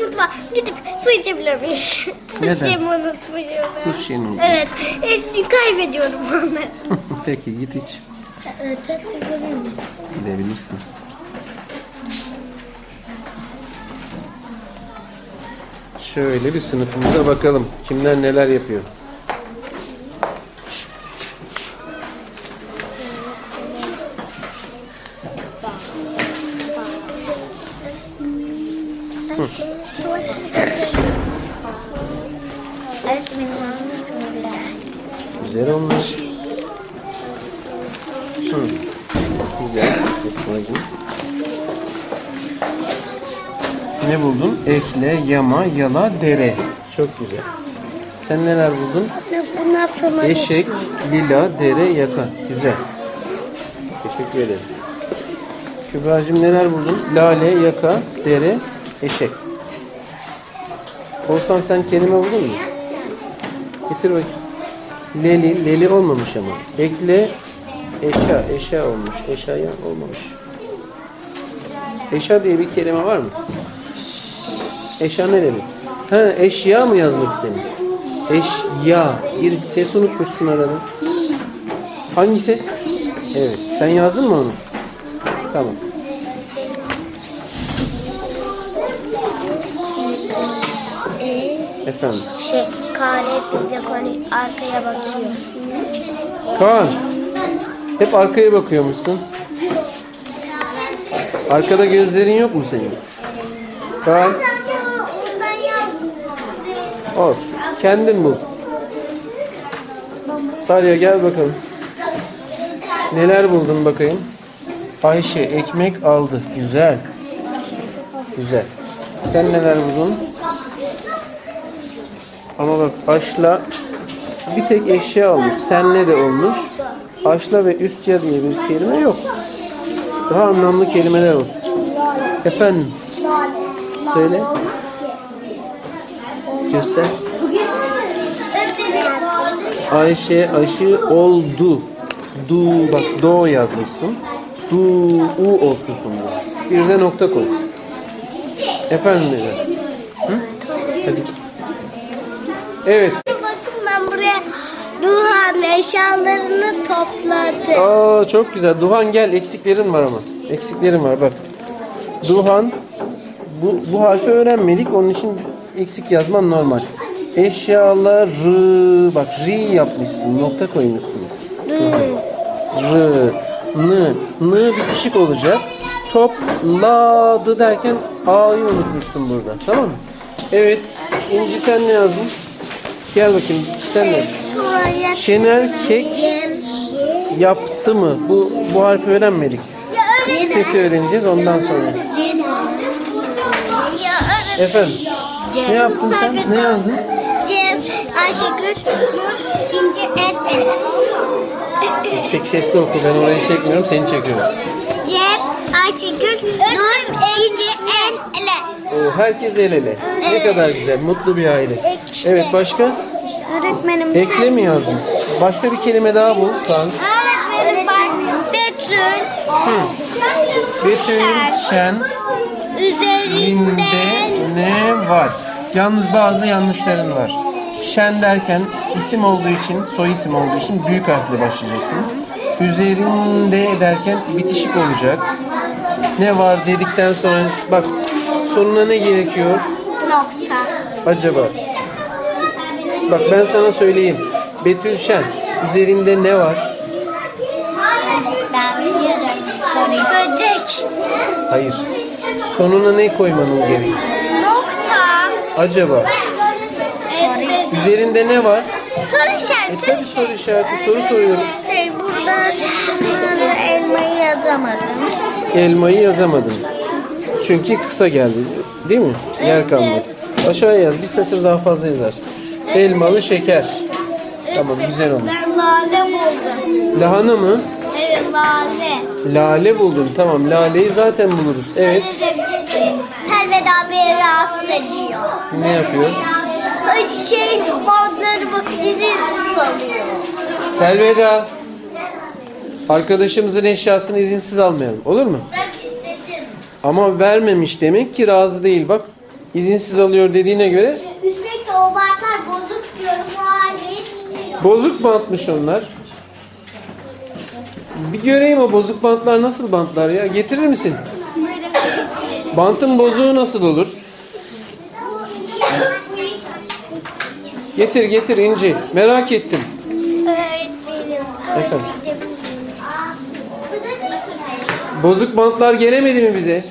Unutma. Gidip su içebilir miyim? su şişemi unutmuşum. Su şişeni unutmuş. Evet. E, kaybediyorum onları. Peki git iç. Gidelim. Gidebilirsin. Şöyle bir sınıfımıza bakalım. Kimler neler yapıyor. Öğretmenim güzel. Güzel olmuş. Hı. Güzel. Esma'cığım. Ne buldun? Ekle, yama, yala, dere. Çok güzel. Sen neler buldun? Eşek, lila, dere, yaka. Güzel. Teşekkür ederim. Kübra'cığım neler buldun? Lale, yaka, dere, eşek. Olsan sen kelime buldun mu? Getir bakayım. Leli, leli olmamış ama. Ekle, eşya, eşya olmuş. Eşya olmamış. Eşya diye bir kelime var mı? Eşya ne demek? Ha, eşya mı yazmak istedin? Eşya. Bir ses unutmuşsun arada. Hangi ses? Evet. Sen yazdın mı onu? Tamam. Efendim. şey kare bizde konu arkaya bakıyor. Kaan. Hep arkaya bakıyormuşsun. Arkada gözlerin yok mu senin? Kaan. Olsun. Kendin bul. Salya gel bakalım. Neler buldun bakayım? Ayşe ekmek aldı. Güzel. Güzel. Sen neler buldun? Ama bak aşla bir tek eşya olmuş. Senle de olmuş. Aşla ve üstya diye bir kelime yok. Daha anlamlı kelimeler olsun. Efendim. Söyle. Göster. Ayşe aşı oldu. Du bak do yazmışsın. Du u olsun sonunda. Bir de nokta koy. Efendim? Hı? Hadi. Evet. Bakın ben buraya Duhan eşyalarını topladım. Aa çok güzel. Duhan gel eksiklerin var ama. Eksiklerin var bak. Duhan bu, bu harfi öğrenmedik. Onun için eksik yazman normal. Eşyaları bak ri yapmışsın. Nokta koymuşsun. R, n, n bitişik olacak. Topladı derken a'yı unutmuşsun burada. Tamam mı? Evet. İnci sen ne yazdın? Gel bakayım. Sen? Sonra Şener kek yaptı mı? Bu bu harfi öğrenmedik. Sesi öğreneceğiz ondan sonra. Efendim. Ne yaptın sen? Ne yazdın? Cem, Ayşegül, Nur, İnci, El, Ele. Yüksek sesli oku. Ben orayı çekmiyorum. Seni çekiyorum. Cem, Ayşegül, Nur, İnci, El, Ele. Oo, herkes el ele. Ne kadar güzel. Mutlu bir aile. İşte. Evet başka? Öğretmenim Ekle mi yazdın? Başka bir kelime daha bul. Kaan. Öğretmenim bak. Betül. Betül, şen, Üzerinde Inde ne var? Yalnız bazı yanlışların var. Şen derken isim olduğu için, soy isim olduğu için büyük harfle başlayacaksın. Üzerinde derken bitişik olacak. Ne var dedikten sonra bak sonuna ne gerekiyor nokta. acaba? Bak ben sana söyleyeyim. Betül Şen üzerinde ne var? Ben biliyorum. Soruyu. Böcek. Hayır. Sonuna ne koymanın gerekiyor? Nokta. Acaba Evet. üzerinde ne var? Soru E işareti. tabii soru işareti soru soruyoruz. Şey burada burada elmayı yazamadım. Elmayı yazamadın. Çünkü kısa geldi. Değil mi? Yer kalmadı. Aşağıya yaz. Bir satır daha fazla yazarsın. Elmalı şeker. Tamam güzel olmuş. Ben lale buldum. Lahana mı? Evet lale. Lale buldun. Tamam laleyi zaten buluruz. Evet. Helvet abi rahatsız ediyor. Ne yapıyor? Ay şey bantlarımı izinsiz alıyor. Elveda. Arkadaşımızın eşyasını izinsiz almayalım. Olur mu? İstedim Ama vermemiş demek ki razı değil bak. izinsiz alıyor dediğine göre Üstelik de o bantlar bozuk diyorum. O halde yetmiyor. bozuk bantmış onlar. Bir göreyim o bozuk bantlar nasıl bantlar ya. Getirir misin? Bantın bozuğu nasıl olur? Getir getir İnci. Merak ettim. Öğretmenim. Efendim? Bozuk bantlar gelemedi mi bize?